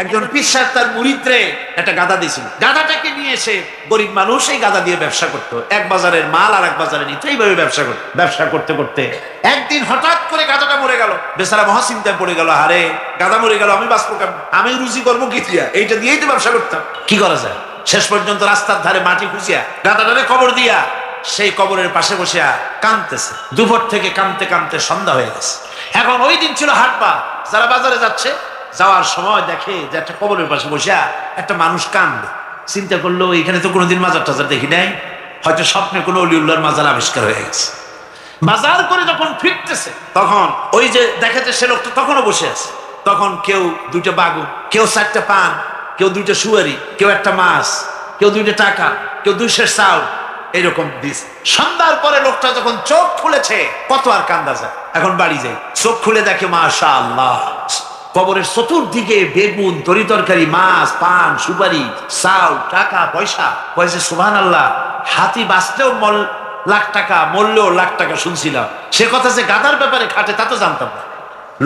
একজন পিসার তার মুরিদরে একটা গাদা দিয়েছিল। গাদাটাকে নিয়ে এসে গরিব মানুষ এই গাদা দিয়ে ব্যবসা করতো। এক বাজারের মাল আর এক বাজারে নিত। এইভাবে ব্যবসা করতো। ব্যবসা করতে করতে একদিন হঠাৎ করে গাদাটা মরে গেল। বেচারা মহাচিন্তায় পড়ে গেল। আরে, গাদা মরে গেল, আমি বাঁচবো কেমন? আমি রুজি করব কি এইটা দিয়েই তো ব্যবসা করতাম। কি করা যায়? শেষ পর্যন্ত রাস্তার ধারে মাটি খুঁজিয়া গাদাটারে কবর দিয়া সেই কবরের পাশে বসিয়া কাঁদতেছে। দুপুর থেকে কাঁদতে কাঁদতে সন্ধ্যা হয়ে গেছে। এখন ওই দিন ছিল হাটবা যারা বাজারে যাচ্ছে যাওয়ার সময় দেখে যে একটা কবরের পাশে বসিয়া একটা মানুষ কান্দে চিন্তা করল, এখানে তো কোনোদিন মাজার টাজার দেখি নাই। হয়তো স্বপ্নে কোনো অলিউল্লার মাজার আবিষ্কার হয়ে গেছে। বাজার করে যখন ফিরতেছে, তখন ওই যে দেখা যায় সে লোকটা তখনও বসে আছে। তখন কেউ দুইটা বাগুন, কেউ চারটা পান, কেউ দুইটা সুয়ারি, কেউ একটা মাছ, কেউ দুইটা টাকা, কেউ দুইশের চাউল, এরকম দিস সন্ধ্যার পরে লোকটা যখন চোখ খুলেছে, কত আর কান্দা যায়। এখন বাড়ি যাই। চোখ খুলে দেখে মাশা আল্লাহ কবরের চতুর্দিকে বেগুন তরি তরকারি মাছ, পান, সুপারি, চাল, টাকা, পয়সা। পয়সা সুহান আল্লাহ হাতি বাঁচলেও মল, লাখ টাকা, মরলেও লাখ টাকা শুনছিলাম। সে কথা যে গাদার ব্যাপারে খাটে, তা তো জানতাম না।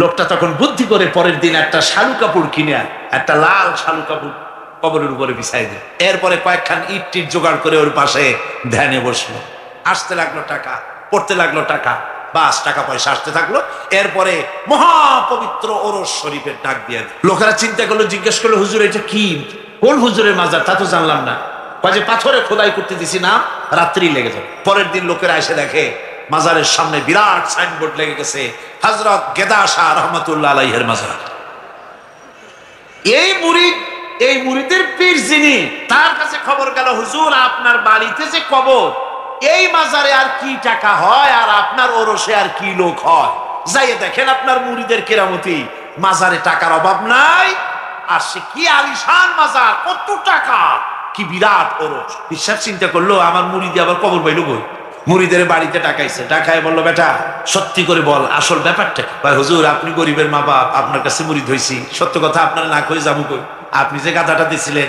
লোকটা তখন বুদ্ধি করে পরের দিন একটা শালু কাপড় কিনে একটা লাল শালু কাপড় কবরের উপরে বিছাই দেয়। এরপরে কয়েকখান ইট টিট জোগাড় করে ওর পাশে ধ্যানে বসল। আসতে লাগল টাকা, পড়তে লাগল টাকা বাস, টাকা পয়সা আসতে থাকল। এরপরে মহাপবিত্র ওরস শরীফের ডাক দিয়ে লোকেরা চিন্তা করল, জিজ্ঞেস করল, হুজুর, এটা কি? কোন হুজুরের মাজার? তা তো জানলাম না। কাজে পাথরে খোদাই করতে দিছি না রাত্রি লেগে যাবে। পরের দিন লোকেরা এসে দেখে, মাজারের সামনে বিরাট সাইনবোর্ড লেগে গেছে হজরত গেদা শাহ রহমতুল্লাহ আলাইহের মাজার। এই মুরিদ, এই মুরিদের পীর যিনি, তার কাছে খবর গেল, হুজুর, আপনার বাড়িতে যে কবর এই মাজারে আর কি টাকা হয় আর আপনার ওরসে আর কি লোক হয়? যাইয়ে দেখেন আপনার মুড়িদের কেরামতি মাজারে টাকার অভাব নাই? আর সে কি আলিশান মাজার কত টাকা? কি বিরাট ওরস। বিশ্বাস চিন্তা করল আমার মুরিদি আবার কবর পাইল বই মুড়িদের বাড়িতে ডাকাইছে। ডাকায় বলল বেটা সত্যি করে বল আসল ব্যাপারটা কি?" কয়, হুজুর আপনি গরিবের মা বাপ আপনার কাছে মুড়ি হয়েছি সত্য কথা আপনার না কই যাব কই? আপনি যে গাধাটা দিছিলেন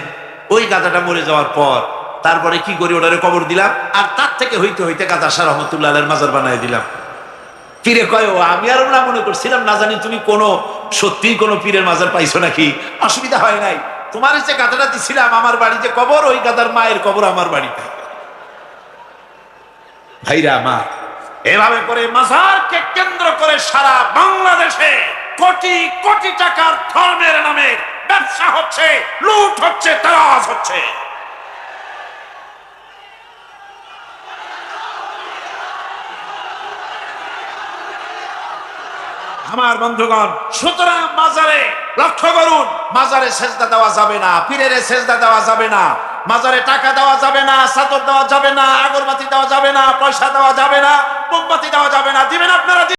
ওই গাধাটা মরে যাওয়ার পর তারপরে কি করি, ওটারে কবর দিলাম, আর তার থেকে হইতে হইতে গাধা শাহ রহমতুল্লাহ মাজার বানাই দিলাম। পীরে কয়, ও, আমি আর না মনে করছিলাম, না জানি তুমি কোনো, সত্যি কোনো পীরের মাজার পাইছো নাকি? অসুবিধা হয় নাই। তোমার যে গাধাটা দিছিলাম, আমার বাড়িতে কবর, ওই গাধার মায়ের কবর আমার বাড়িতে। ভাইরা মা এভাবে করে মাজারকে কেন্দ্র করে সারা বাংলাদেশে কোটি কোটি টাকার ধর্মের নামে ব্যবসা হচ্ছে, লুট হচ্ছে, তারাজ হচ্ছে। আমার বন্ধুগণ, সুতরাং মাজারে লক্ষ্য করুন, মাজারে সেজদা দেওয়া যাবে না, পীরের সেজদা দেওয়া যাবে না, মাজারে টাকা দেওয়া যাবে না সাতর দেওয়া যাবে না, আগরবাতি দেওয়া যাবে না, পয়সা দেওয়া যাবে না, মোমবাতি দেওয়া যাবে না, দিবেন আপনারা